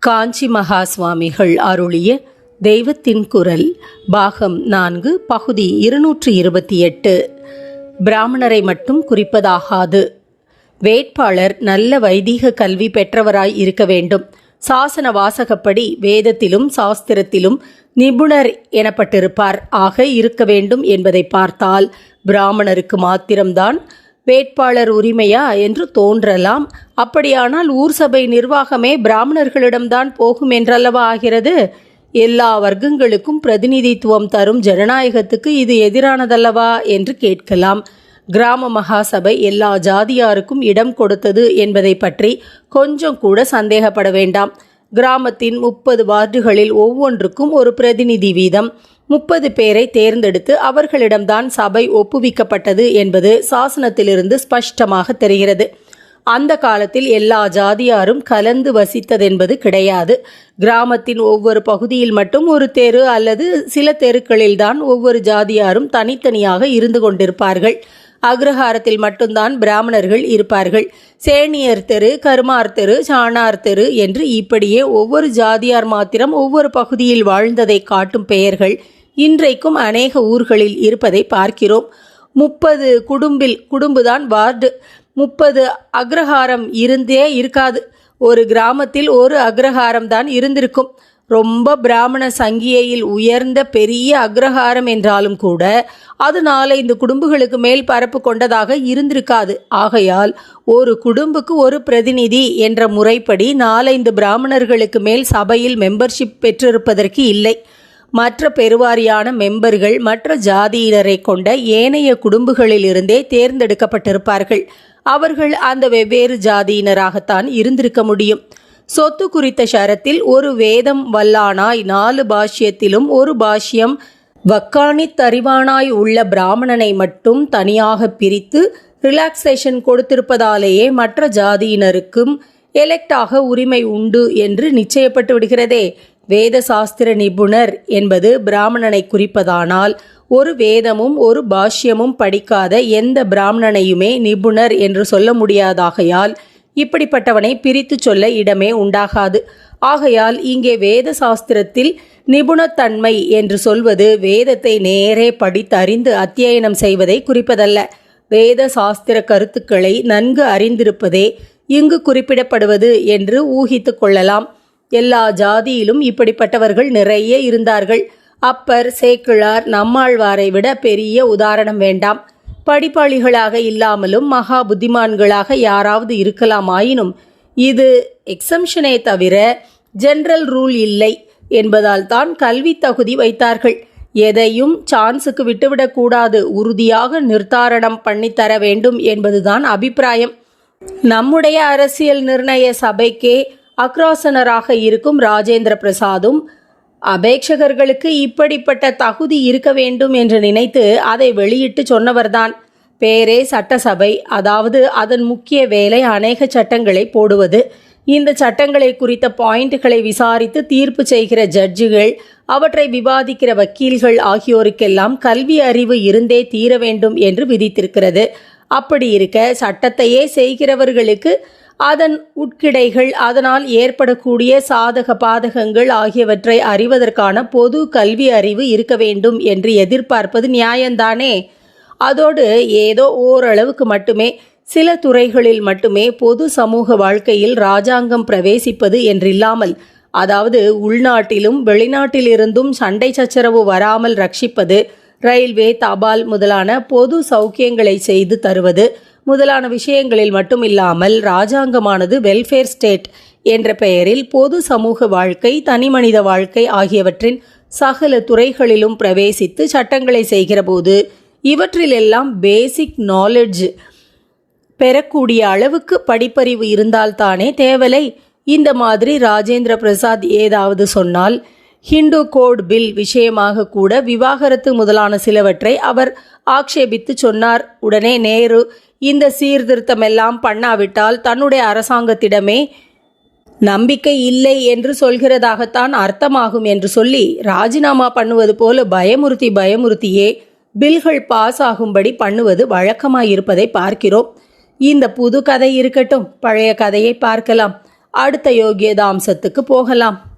காஞ்சி மகா சுவாமிகள் அருளிய தெய்வத்தின் குரல் பாகம் நான்கு பகுதி இருநூற்றி இருபத்தி எட்டு. பிராமணரை மட்டும் குறிப்பதாகாது. வேட்பாளர் நல்ல வைதீக கல்வி பெற்றவராய் இருக்க வேண்டும். சாசன வாசகப்படி வேதத்திலும் சாஸ்திரத்திலும் நிபுணர் எனப்பட்டிருப்பார். ஆக இருக்க வேண்டும் என்பதை பார்த்தால் பிராமணருக்கு மாத்திரம்தான் வேட்பாளர் உரிமையா என்று தோன்றலாம். அப்படியானால் ஊர் சபை நிர்வாகமே பிராமணர்களிடம்தான் போகும் என்றல்லவா ஆகிறது? எல்லா வர்க்கங்களுக்கும் பிரதிநிதித்துவம் தரும் ஜனநாயகத்துக்கு இது எதிரானதல்லவா என்று கேட்கலாம். கிராம மகாசபை எல்லா ஜாதியாருக்கும் இடம் கொடுத்தது என்பதை பற்றி கொஞ்சம் கூட சந்தேகப்பட வேண்டாம். கிராமத்தின் முப்பது வார்டுகளில் ஒவ்வொன்றுக்கும் ஒரு பிரதிநிதி வீதம். முப்பது பேரை தேர்ந்தெடுத்து அவர்களிடம்தான் சபை ஒப்புவிக்கப்பட்டது என்பது சாசனத்திலிருந்து ஸ்பஷ்டமாக தெரிகிறது. அந்த காலத்தில் எல்லா ஜாதியாரும் கலந்து வசித்ததென்பது கிடையாது. கிராமத்தின் ஒவ்வொரு பகுதியில் மட்டும் ஒரு தெரு அல்லது சில தெருக்களில்தான் ஒவ்வொரு ஜாதியாரும் தனித்தனியாக இருந்து கொண்டிருப்பார்கள். அக்ரஹாரத்தில் மட்டும்தான் பிராமணர்கள் இருப்பார்கள். சேனியர் தெரு கருமார் தெரு சாணார் தெரு என்று இப்படியே ஒவ்வொரு ஜாதியார் மாத்திரம் ஒவ்வொரு பகுதியில் வாழ்ந்ததை காட்டும் பெயர்கள் இன்றைக்கும் அநேக ஊர்களில் இருப்பதை பார்க்கிறோம். முப்பது குடும்பில் குடும்புதான் வார்டு. முப்பது அக்ரஹாரம் இருந்தே இருக்காது. ஒரு கிராமத்தில் ஒரு அக்ரஹாரம் தான் இருந்திருக்கும். ரொம்ப பிராமண சங்கியையில் உயர்ந்த பெரிய அக்ரஹாரம் என்றாலும் கூட அது நாலைந்து குடும்பங்களுக்கு மேல் பரப்பு கொண்டதாக இருந்திருக்காது. ஆகையால் ஒரு குடும்புக்கு ஒரு பிரதிநிதி என்ற முறைப்படி நாலைந்து பிராமணர்களுக்கு மேல் சபையில் மெம்பர்ஷிப் பெற்றிருப்பதற்கு இல்லை. மற்ற பெருவாரியான மெம்பர்கள் மற்ற ஜாதியினரை கொண்ட ஏனைய குடும்பங்களிலிருந்தே தேர்ந்தெடுக்கப்பட்டிருப்பார்கள். அவர்கள் அந்த வெவ்வேறு ஜாதியினராகத்தான் இருந்திருக்க முடியும். சொத்து குறித்த ஷரத்தில் ஒரு வேதம் வல்லானாய் நாலு பாஷ்யத்திலும் ஒரு பாஷ்யம் வக்காணி தரிவானாய் உள்ள பிராமணனை மட்டும் தனியாக பிரித்து ரிலாக்ஸேஷன் கொடுத்திருப்பதாலேயே மற்ற ஜாதியினருக்கும் எலெக்டாக உரிமை உண்டு என்று நிச்சயப்பட்டு விடுகிறதே. வேத சாஸ்திர நிபுணர் என்பது பிராமணனை குறிப்பதானால் ஒரு வேதமும் ஒரு பாஷ்யமும் படிக்காத எந்த பிராமணனையுமே நிபுணர் என்று சொல்ல முடியாதாகையால் இப்படிப்பட்டவனை பிரித்து சொல்ல இடமே உண்டாகாது. ஆகையால் இங்கே வேத சாஸ்திரத்தில் நிபுணத்தன்மை என்று சொல்வது வேதத்தை நேரே படித்தறிந்து அத்தியனம் செய்வதை குறிப்பதல்ல. வேத சாஸ்திர கருத்துக்களை நன்கு அறிந்திருப்பதே இங்கு குறிப்பிடப்படுவது என்று ஊகித்து கொள்ளலாம். எல்லா ஜாதியிலும் இப்படிப்பட்டவர்கள் நிறைய இருந்தார்கள். அப்பர் சேக்கிழார் நம்மாழ்வாரை விட பெரிய உதாரணம் வேண்டாம். படிப்பாளிகளாக இல்லாமலும் மகா புத்திமான்களாக யாராவது இருக்கலாமாயினும் இது எக்ஸம்ஷனே தவிர ஜென்ரல் ரூல் இல்லை என்பதால் தான் கல்வி தகுதி வைத்தார்கள். எதையும் சான்ஸுக்கு விட்டுவிடக்கூடாது உறுதியாக நிர்தாரணம் பண்ணித்தர வேண்டும் என்பதுதான் அபிப்பிராயம். நம்முடைய அரசியல் நிர்ணய சபைக்கே அக்ராசனராக இருக்கும் ராஜேந்திர பிரசாதும் அபேட்சகர்களுக்கு இப்படிப்பட்ட தகுதி இருக்க வேண்டும் என்று நினைத்து அதை வெளியிட்டு சொன்னவர்தான். பேரே சட்டசபை அதாவது அதன் முக்கிய வேலை அநேக சட்டங்களை போடுவது. இந்த சட்டங்களை குறித்த பாயிண்ட்களை விசாரித்து தீர்ப்பு செய்கிற ஜட்ஜுகள் அவற்றை விவாதிக்கிற வக்கீல்கள் ஆகியோருக்கெல்லாம் கல்வி அறிவு இருந்தே தீர வேண்டும் என்று விதித்திருக்கிறது. அப்படி இருக்க சட்டத்தையே செய்கிறவர்களுக்கு அதன் உட்கிடைகள் அதனால் ஏற்படக்கூடிய சாதக பாதகங்கள் ஆகியவற்றை அறிவதற்கான பொது கல்வி அறிவு இருக்க வேண்டும் என்று எதிர்பார்ப்பது நியாயம்தானே அதோடு ஏதோ ஓரளவுக்கு மட்டுமே சில துறைகளில் மட்டுமே பொது சமூக வாழ்க்கையில் ராஜாங்கம் பிரவேசிப்பது என்றில்லாமல் அதாவது உள்நாட்டிலும் வெளிநாட்டிலிருந்தும் சண்டை சச்சரவு வராமல் ரட்சிப்பது ரயில்வே தபால் முதலான பொது சௌக்கியங்களை செய்து தருவது முதலான விஷயங்களில் மட்டுமில்லாமல் ராஜாங்கமானது வெல்ஃபேர் ஸ்டேட் என்ற பெயரில் பொது சமூக வாழ்க்கை தனிமனித வாழ்க்கை ஆகியவற்றின் சகல துறைகளிலும் பிரவேசித்து சட்டங்களை செய்கிறபோது இவற்றிலெல்லாம் பேசிக் நாலெட்ஜ் பெறக்கூடிய அளவுக்கு படிப்பறிவு இருந்தால்தானே தேவலை. இந்த மாதிரி ராஜேந்திர பிரசாத் ஏதாவது சொன்னால் ஹிந்து கோட் பில் விஷயமாக கூட விவாகரத்து முதலான சிலவற்றை அவர் ஆக்ஷேபித்து சொன்னார். உடனே நேரு இந்த சீர்திருத்தமெல்லாம் பண்ணாவிட்டால் தன்னுடைய அரசாங்கத்திடமே நம்பிக்கை இல்லை என்று சொல்கிறதாகத்தான் அர்த்தமாகும் என்று சொல்லி ராஜினாமா பண்ணுவது போல பயமுறுத்தி பயமுறுத்தியே பில்கள் பாஸ் ஆகும்படி பண்ணுவது வழக்கமாயிருப்பதை பார்க்கிறோம். இந்த புது கதை இருக்கட்டும் பழைய கதையை பார்க்கலாம். அடுத்த யோகியதாம்சத்துக்கு போகலாம்.